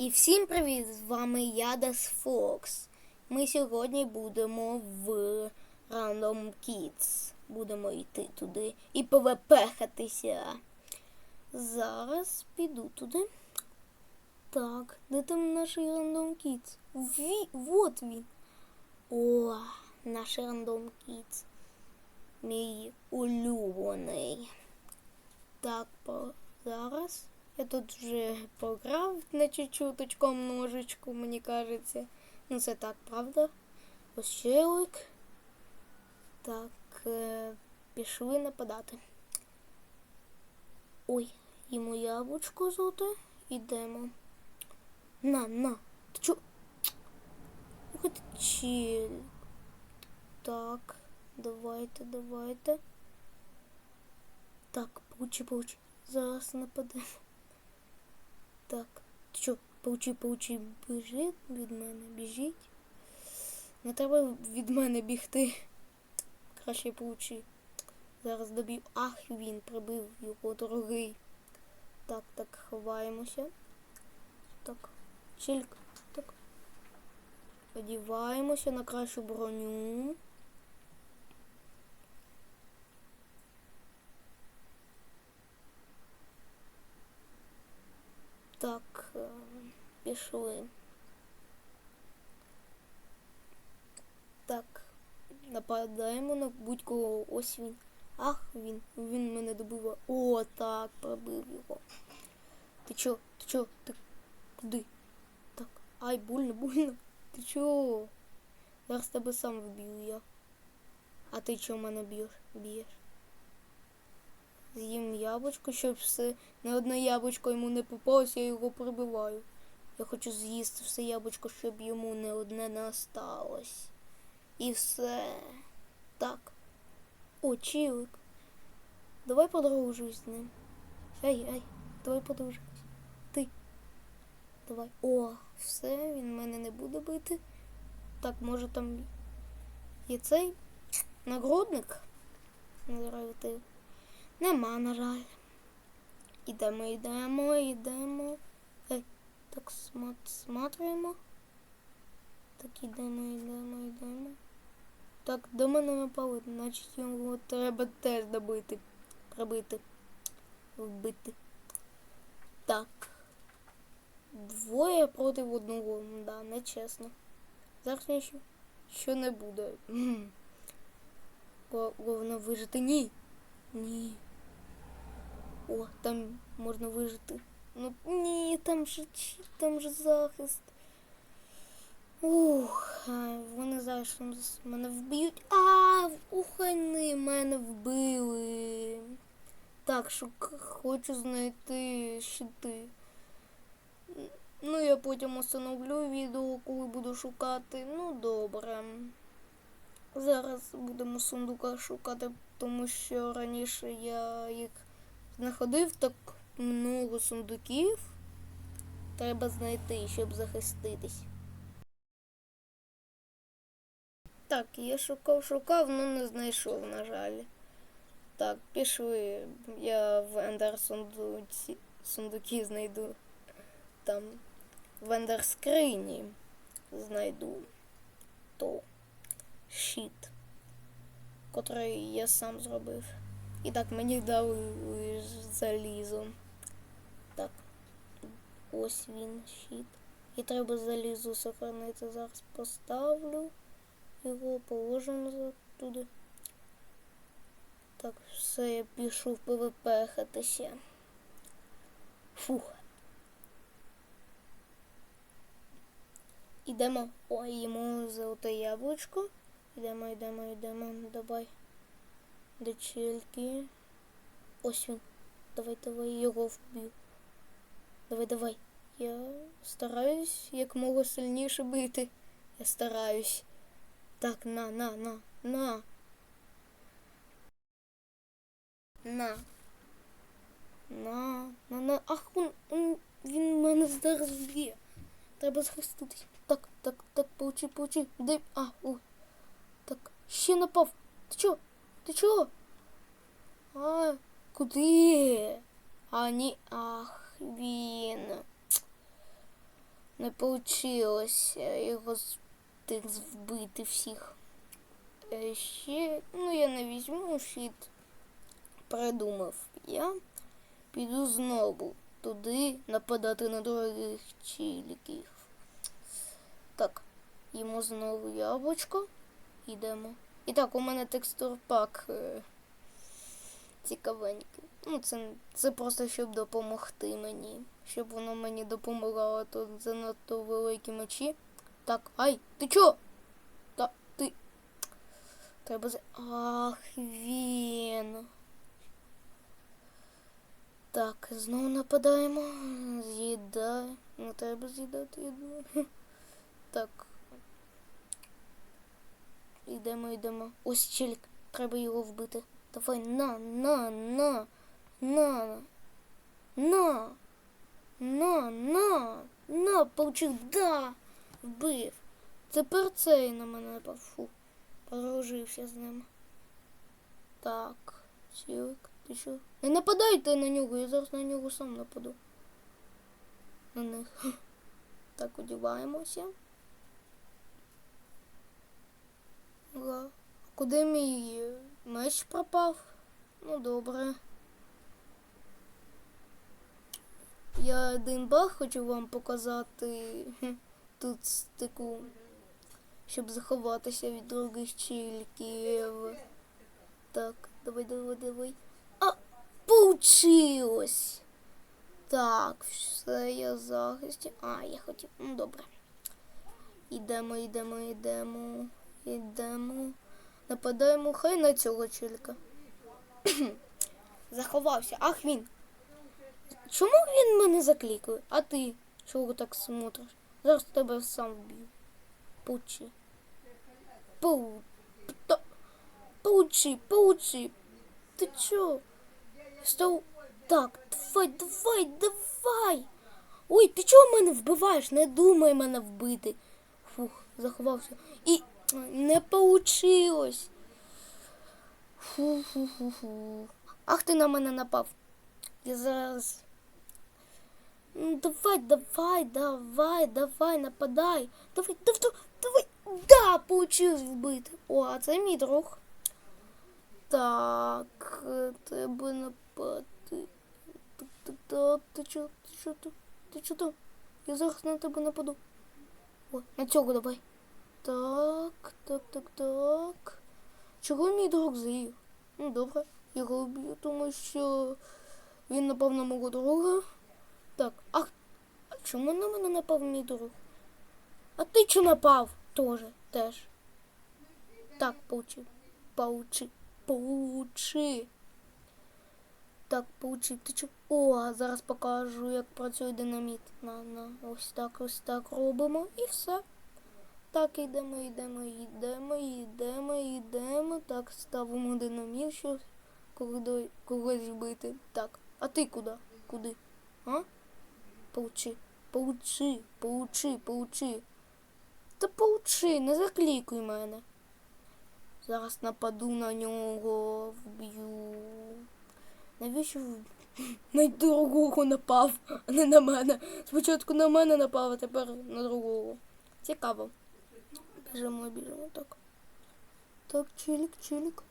І всім привіт! З вами я Дас Фокс. Ми сьогодні будемо в Random Kids. Будемо йти туди і ПВПхатися. Зараз піду туди. Так, де там наш Random Kids? Ві... Вот він. О, наш Random Kids. Мій улюблений. Так, зараз. Я тут вже пограв на чуть-чуточку множечку, мені кажеться. Ну це так, правда? Ось щелик. Так, е, пішли нападати. Ой, йому яблучко золоте. Ідемо. На, на. Ти чо? Ти чел. Так, давайте, давайте. Так, получи, получи. Зараз нападемо. Так, що, паучі, паучі, біжить від мене, біжіть. Не треба від мене бігти. Краще паучі. Зараз доб'ю. Ах, він прибив його дорогий. Так, так, ховаємося. Так, чільк. Так. Одіваємося на кращу броню. Так, е, пішли. Так, нападаємо на будь-кого. Ось він. Ах, він. Він мене добиває. О, так, пробив його. Ти чо? Ти чо? Ти куди? Так. Ай, больно, больно. Ти чо? Зараз тебе сам вб'ю я. А ти чого мене б'єш? Б'єш? З'їм яблучко, щоб все не одне яблучко йому не попалось, я його прибиваю. Я хочу з'їсти все яблучко, щоб йому не одне не осталось. І все. Так. О, чілик. Давай подружусь з ним. Ей, ей, давай подружимось. Ти. Давай. О, все, він мене не буде бити. Так, може там є цей нагрудник? Наградити. Нема, на жаль. Ідемо, йдемо, йдемо. Ей, так смотримо. Так, ідемо, йдемо, йдемо. Так, до мене напали, значить його треба теж добити. Прибити. Вбити. Так. Двоє проти одного. Да, нечесно. Зараз нічого що не буде. Головне вижити. Ні. Ні. О, там можна вижити. Ну ні, там же там же захист. Ух, вони зараз мене вб'ють. А, ухайни, мене вбили. Так, шук, хочу знайти щити. Ну, я потім установлю відео, коли буду шукати. Ну, добре. Зараз будемо сундука шукати, тому що раніше я їх знаходив так много сундуків. Треба знайти, щоб захиститись. Так, я шукав, шукав, але не знайшов, на жаль. Так, пішли. Я в ендер сундуки знайду. Там в ендер скрині знайду то щит, котрий я сам зробив. І так мені дали залізо. Так, ось він щит. І треба залізо сохранити. Зараз поставлю його, положимо туди. Так, все, я пішов ПВП-хатися. Фух. Ідемо. Ой, йому золоте яблучко. Йдемо, йдемо, йдемо. Давай. Чільки. Ось він. Давай, давай, його вб'ю. Давай, давай. Я стараюсь як мого сильніше бити. Я стараюсь. Так, на, на, на, на. На. На, на, на. Ах, він, він, він мене зараз вб'є. Треба захиститись. Так, так, так, получи, получи. Дай. А, о. Так, ще напав. Ти чо? Ти чо? А, куди? Ні. Ах, він. Не його з- тих вбити всіх. Е, ну я не візьму щит. Придумав. Я піду знову туди нападати на дорогих чіліків. Так, їмо знову яблучко. Йдемо. І так, у мене текстур пак е, цікавенький. Ну, це, це просто щоб допомогти мені. Щоб воно мені допомагало. Тут занадто великі мечі. Так, ай, ти чо? Та ти. Треба за. Ах, він. Так, знову нападаємо. З'їдай. Не треба з'їдати їду. Так. Йдемо, йдемо. Ось челік. Треба його вбити. Давай, на, на, на, на, на, на, на, на, получив, да, вбив. Тепер цей на мене напав. Фу, з ним. Так, чілик, ти що? Не нападайте на нього, я зараз на нього сам нападу. На них. Так, одіваємося. Куди мій меч пропав? Ну, добре. Я один баг хочу вам показати тут таку, щоб заховатися від других чільків. Так, давай, давай, давай. А, получилось! Так, все, я захисті. А, я хотів. Ну, добре. Ідемо, йдемо, йдемо, йдемо. Нападаємо хай на цього чілька. Заховався. Ах він. Чому він мене заклікає? А ти чого так смотриш? Зараз тебе сам вб'ю. Пучи. Пу. Пучи, пучи. Ти чо? Став. Так, давай, давай, давай. Ой, ти чого мене вбиваєш? Не думай мене вбити. Фух, заховався. І не получилось. Фу-фу-фу-фу. Ах ти на мене напав. Я зараз. Ну, давай, давай, давай, давай, нападай. Давай, давай, давай. Да, получилось вбити. О, а це мій друг. Так, треба напати. Так, так, так, ти чо, ти чо тут? Ти чо тут? Я зараз на тебе нападу. О, на цього давай. Так, так, так, так. Чого мій друг з'їв? Ну, добре, його вб'ю, тому що він напав на мого друга. Так, а, а чому на мене напав мій друг? А ти чому напав? Тоже, теж. Так, поучи, поучи, поучи. Так, поучи, ти чо? О, зараз покажу, як працює динаміт. На, на, ось так, ось так робимо і все. Так, йдемо, йдемо, йдемо, йдемо, йдемо. Так, ставимо динаміт, щоб когось, вбити. Так, а ти куди? Куди? А? Поучи, поучи, поучи, поучи. Та поучи, не заклікуй мене. Зараз нападу на нього, вб'ю. Навіщо на другого напав, а не на мене? Спочатку на мене напав, а тепер на другого. Цікаво. Бежим, мы бежим вот так. Так, челик, челик.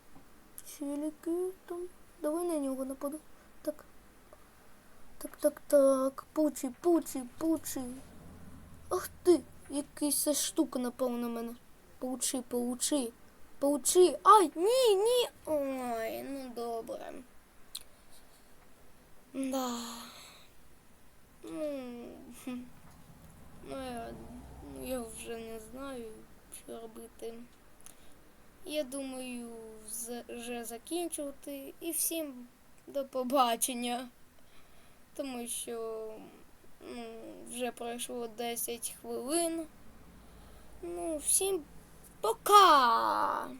Челики там. Давай на него нападу. Так. Так, так, так. Пучи, пучи, пучи. Ах ты! якийсь штука напав на мене. Получи, получи. Получи. Ай, ні, ні. Ой, ну добре. Да. Ну, ну я, я вже не знаю робити. Я думаю, вже закінчувати. І всім до побачення. Тому що ну, вже пройшло 10 хвилин. Ну, всім пока!